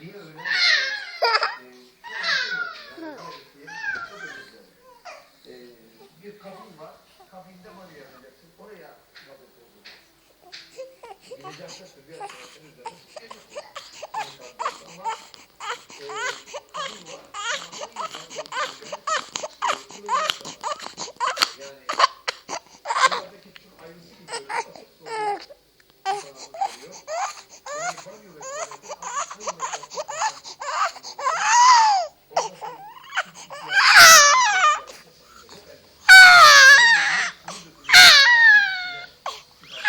bir kabin var. Kabinde var yapacaksın. Oraya kabin koyacaksın. Gideceksiniz de bir arkadaşınız da. Ama e, kabin var. Yani buradaki tüm ayrısı gibi böyle basıp soruyor. Yani bana göre